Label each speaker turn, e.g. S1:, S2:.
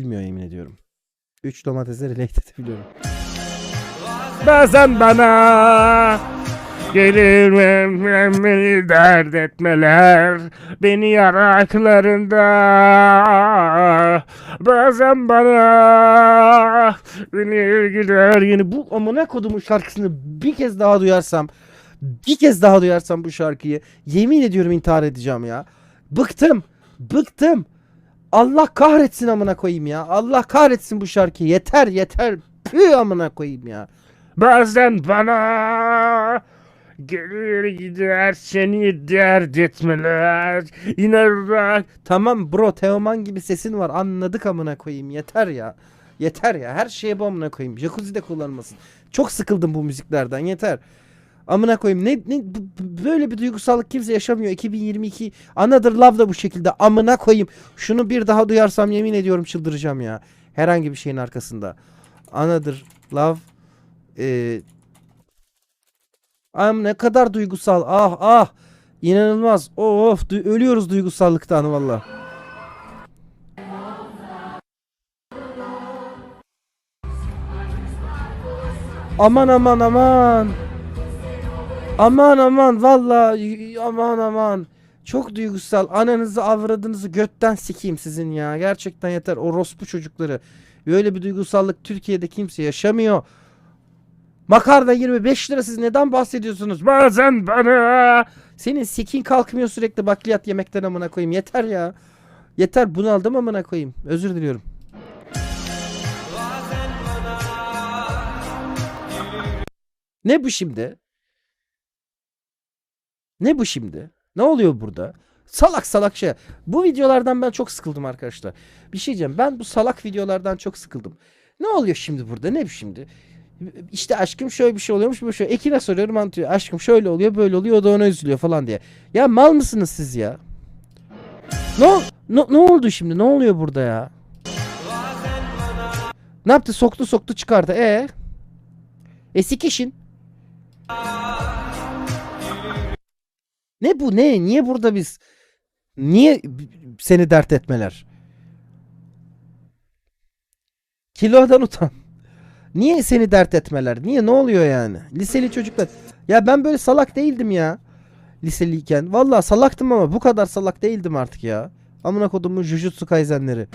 S1: Bilmiyor yemin ediyorum. 3 domatese relate edebiliyorum.
S2: Bazen bana gelir beni dert etmeler beni yaraklarında bazen bana beni gider
S1: Yani bu amına kodumun şarkısını bir kez daha duyarsam bir kez daha duyarsam bu şarkıyı yemin ediyorum intihar edeceğim ya. Bıktım. Bıktım. Allah kahretsin amına koyayım ya. Allah kahretsin bu şarkıyı. Yeter yeter. Püh amına koyayım ya.
S2: bazen bana gelir gider seni dert etmeler iner
S1: Tamam bro Teoman gibi sesin var. Anladık amına koyayım. Yeter ya. Yeter ya. Her şeye bu amına koyayım. Jacuzzi de kullanmasın. Çok sıkıldım bu müziklerden. Yeter. Amına koyayım. Ne, ne bu- böyle bir duygusallık kimse yaşamıyor. 2022 Another Love da bu şekilde. Amına koyayım. Şunu bir daha duyarsam yemin ediyorum çıldıracağım ya. Herhangi bir şeyin arkasında. Another Love eee Am ne kadar duygusal. Ah ah. İnanılmaz. Of du- ölüyoruz duygusallıktan valla. Aman aman aman. Aman aman valla aman aman. Çok duygusal. Ananızı avradınızı götten sikeyim sizin ya. Gerçekten yeter. Orospu çocukları. Böyle bir duygusallık Türkiye'de kimse yaşamıyor. Makarna 25 lira siz neden bahsediyorsunuz?
S2: bazen bana
S1: Senin sikin kalkmıyor sürekli bakliyat yemekten amına koyayım. Yeter ya. Yeter bunaldım amına koyayım. Özür diliyorum. Ne bu şimdi? Ne bu şimdi? Ne oluyor burada? Salak salak şey. Bu videolardan ben çok sıkıldım arkadaşlar. Bir şey diyeceğim. Ben bu salak videolardan çok sıkıldım. Ne oluyor şimdi burada? Ne bu şimdi? İşte aşkım şöyle bir şey oluyormuş böyle şöyle. Ekine soruyorum anlatıyor. Aşkım şöyle oluyor böyle oluyor o da ona üzülüyor falan diye. Ya mal mısınız siz ya? Ne, ne, ne oldu şimdi? Ne oluyor burada ya? Ne yaptı? Soktu soktu çıkardı. E E sikişin. Ne bu ne? Niye burada biz? Niye seni dert etmeler? Kilodan utan. Niye seni dert etmeler? Niye? Ne oluyor yani? Liseli çocuklar. Ya ben böyle salak değildim ya. Liseliyken. Vallahi salaktım ama bu kadar salak değildim artık ya. Amına kodumun Jujutsu Kaisenleri.